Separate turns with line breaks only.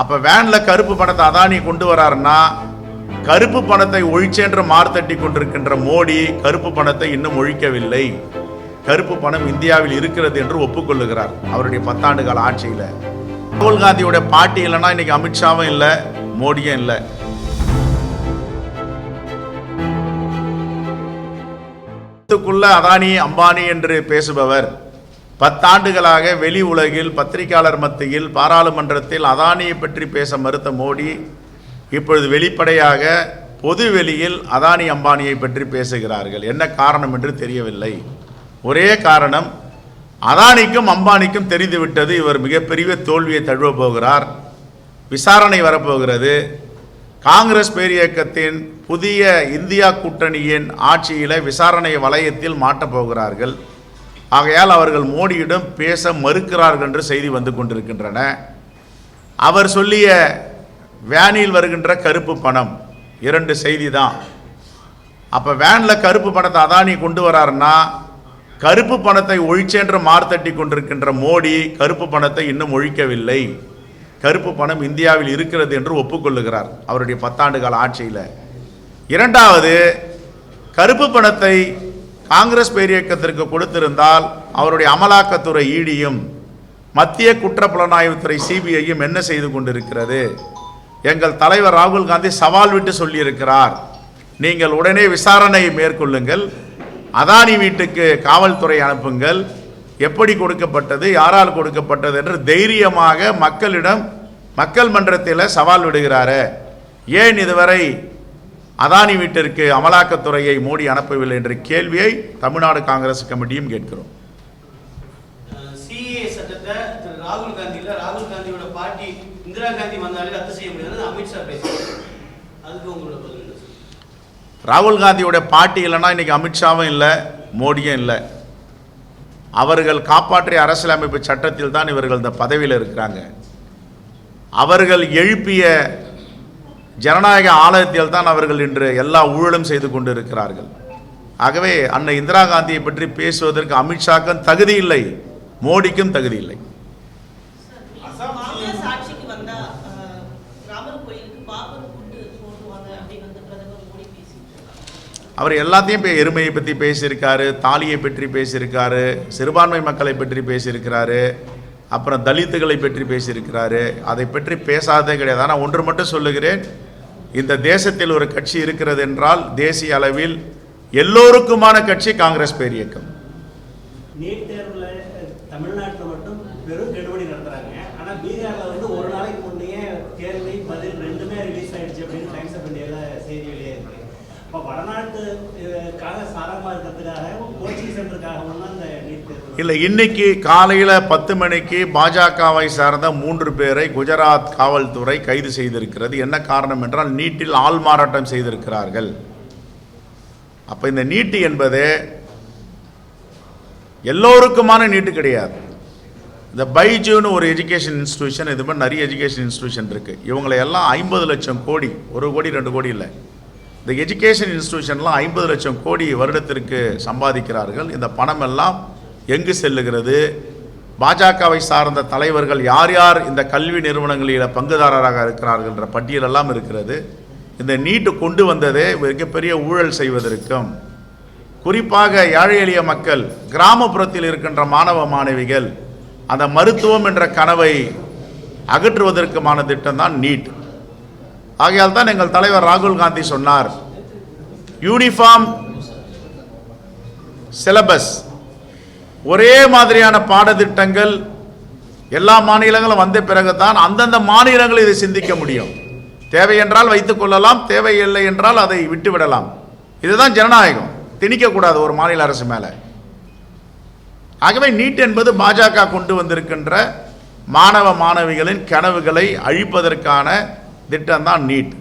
அப்ப வேன்ல கருப்பு பணத்தை அதானி கொண்டு வராருன்னா கருப்பு பணத்தை ஒழிச்சென்று மார்த்தட்டி கொண்டிருக்கின்ற மோடி கருப்பு பணத்தை இன்னும் ஒழிக்கவில்லை. கருப்பு பணம் இந்தியாவில் இருக்கிறது என்று ஒப்புக்கொள்ளுகிறார் அவருடைய பத்தாண்டு கால ஆட்சியில. ராகுல் காந்தியோட பாட்டி இல்லைன்னா இன்னைக்கு அமித்ஷாவும் இல்லை மோடியும் இல்லை. அதானி அம்பானி என்று பேசுபவர். பத்தாண்டுகளாக வெளி உலகில் பத்திரிகையாளர் மத்தியில் பாராளுமன்றத்தில் அதானியை பற்றி பேச மறுத்த மோடி இப்பொழுது வெளிப்படையாக பொது வெளியில் அதானி அம்பானியை பற்றி பேசுகிறார்கள். என்ன காரணம் என்று தெரியவில்லை. ஒரே காரணம் அதானிக்கும் அம்பானிக்கும் தெரிந்துவிட்டது. இவர் மிகப்பெரிய தோல்வியை தழுவ போகிறார். விசாரணை வரப்போகிறது. காங்கிரஸ் பேரியக்கத்தின் புதிய இந்தியா கூட்டணியின் ஆட்சியில் விசாரணை வலயத்தில் மாட்டப் போகிறார்கள். ஆகையால் அவர்கள் மோடியிடம் பேச மறுக்கிறார்கள் என்று செய்தி வந்து கொண்டிருக்கின்றன. அவர் சொல்லிய வேனில் வருகின்ற கருப்பு பணம் இரண்டு செய்தி தான். அப்போ வேனில் கருப்பு பணத்தை அதானி கொண்டு வராருன்னா கருப்பு பணத்தை ஒழிச்சென்று மார்த்தட்டி கொண்டிருக்கின்ற மோடி கருப்பு பணத்தை இன்னும் ஒழிக்கவில்லை. கருப்பு பணம் இந்தியாவில் இருக்கிறது என்று ஒப்புக்கொள்ளுகிறார் அவருடைய பத்தாண்டு கால ஆட்சியில். இரண்டாவது கருப்பு பணத்தை காங்கிரஸ் பேரியக்கத்திற்கு கொடுத்திருந்தால் அவருடைய அமலாக்கத்துறை ஈடியும் மத்திய குற்றப்புலனாய்வுத்துறை சிபிஐயும் என்ன செய்து கொண்டிருக்கிறது? எங்கள் தலைவர் ராகுல் காந்தி சவால் விட்டு சொல்லியிருக்கிறார். நீங்கள் உடனே விசாரணையை மேற்கொள்ளுங்கள். அதானி வீட்டுக்கு காவல்துறை அனுப்புங்கள். எப்படி கொடுக்கப்பட்டது யாரால் கொடுக்கப்பட்டது என்று தைரியமாக மக்களிடம் மக்கள் மன்றத்தில் சவால் விடுகிறாரு. ஏன் இதுவரை அதானி வீட்டிற்கு அமலாக்கத்துறையை மோடி அனுப்பவில்லை என்ற கேள்வியை தமிழ்நாடு காங்கிரஸ் கமிட்டியும் கேட்கிறோம்.
ராகுல் காந்தி இல்ல ராகுல் காந்தியோட பாட்டி இந்திரா காந்தி வந்தாலே ரத்து செய்ய முடியாது அமித்ஷா பேசுறாரு அதுக்கு உங்களோட பதில் என்ன சார்?
ராகுல் காந்தியோட பாட்டி இல்லைன்னா இன்னைக்கு அமித்ஷாவும் இல்லை மோடியும் இல்லை. அவர்கள் காப்பாற்றிய அரசியலமைப்பு சட்டத்தில் தான் இவர்கள் இந்த பதவியில் இருக்கிறாங்க. அவர்கள் எழுப்பிய ஜனநாயக ஆலயத்தில் தான் அவர்கள் இன்று எல்லா ஊழலும் செய்து கொண்டிருக்கிறார்கள். ஆகவே அன்னை இந்திரா காந்தியை பற்றி பேசுவதற்கு அமித்ஷாக்கும் தகுதி இல்லை மோடிக்கும் தகுதி இல்லை. அவர் எல்லாத்தையும் எருமையை பற்றி பேசியிருக்காரு தாலியை பற்றி பேசியிருக்காரு சிறுபான்மை மக்களை பற்றி பேசியிருக்கிறாரு. அப்புறம் தலித்துகளை பற்றி பேசியிருக்கிறாரு. அதை பற்றி பேசாதே கிடையாது. ஆனால் ஒன்று மட்டும் சொல்லுகிறேன். இந்த தேசத்தில் ஒரு கட்சி இருக்கிறது என்றால் தேசிய அளவில் எல்லோருக்குமான கட்சி காங்கிரஸ் பேரியக்கம்
நீட் தேர்வில் தமிழ்நாட்டில் மட்டும் பெரும் கெடுபடி நடத்துறாங்க. ஆனால் பீகாரில் வந்து ஒரு நாளைக்கு முன்னையே தேர்தலை பதில் ரெண்டுமே ரிலீஸ் ஆயிடுச்சு அப்படின்னு டைம்ஸ் ஆஃப் இந்தியாவில் செய்தி
இல்லை இன்னைக்கு காலையில் பத்து மணிக்கு பாஜகவை சார்ந்த மூன்று பேரை குஜராத் காவல்துறை கைது செய்திருக்கிறது. என்ன காரணம் என்றால் நீட்டில் ஆள் மாறாட்டம் செய்திருக்கிறார்கள். அப்போ இந்த நீட்டு என்பது எல்லோருக்குமான நீட்டு கிடையாது. இந்த பைஜூன்னு ஒரு எஜுகேஷன் இன்ஸ்டியூஷன் இது மாதிரி நிறைய எஜுகேஷன் இன்ஸ்டியூஷன் இருக்குது இவங்களை எல்லாம் ஐம்பது லட்சம் கோடி ஒரு கோடி ரெண்டு கோடி இல்லை. இந்த எஜுகேஷன் இன்ஸ்டிடியூஷன்லாம் ஐம்பது லட்சம் கோடி வருடத்திற்கு சம்பாதிக்கிறார்கள். இந்த பணம் எல்லாம் எங்கு செல்லுகிறது? பாஜகவை சார்ந்த தலைவர்கள் யார் யார் இந்த கல்வி நிறுவனங்களில் பங்குதாரராக இருக்கிறார்கள் என்ற பட்டியலெல்லாம் இருக்கிறது. இந்த நீட்டு கொண்டு வந்ததே மிகப்பெரிய ஊழல் செய்வதற்கும் குறிப்பாக ஏழை எளிய மக்கள் கிராமப்புறத்தில் இருக்கின்ற மாணவ மாணவிகள் அந்த மருத்துவம் என்ற கனவை அகற்றுவதற்குமான திட்டம் தான் நீட். ஆகையால் தான் எங்கள் தலைவர் ராகுல் காந்தி சொன்னார். யூனிஃபார்ம் சிலபஸ் ஒரே மாதிரியான பாடத்திட்டங்கள் எல்லா மாநிலங்களும் வந்த பிறகு தான் அந்தந்த மாநிலங்கள் இதை சிந்திக்க முடியும். தேவை என்றால் வைத்துக் கொள்ளலாம் தேவையில்லை என்றால் அதை விட்டுவிடலாம். இதுதான் ஜனநாயகம். திணிக்கக்கூடாது ஒரு மாநில அரசு மேலே. ஆகவே நீட் என்பது பாஜக கொண்டு வந்திருக்கின்ற மாணவ மாணவிகளின் கனவுகளை அழிப்பதற்கான திட்டம் தான் நீட்.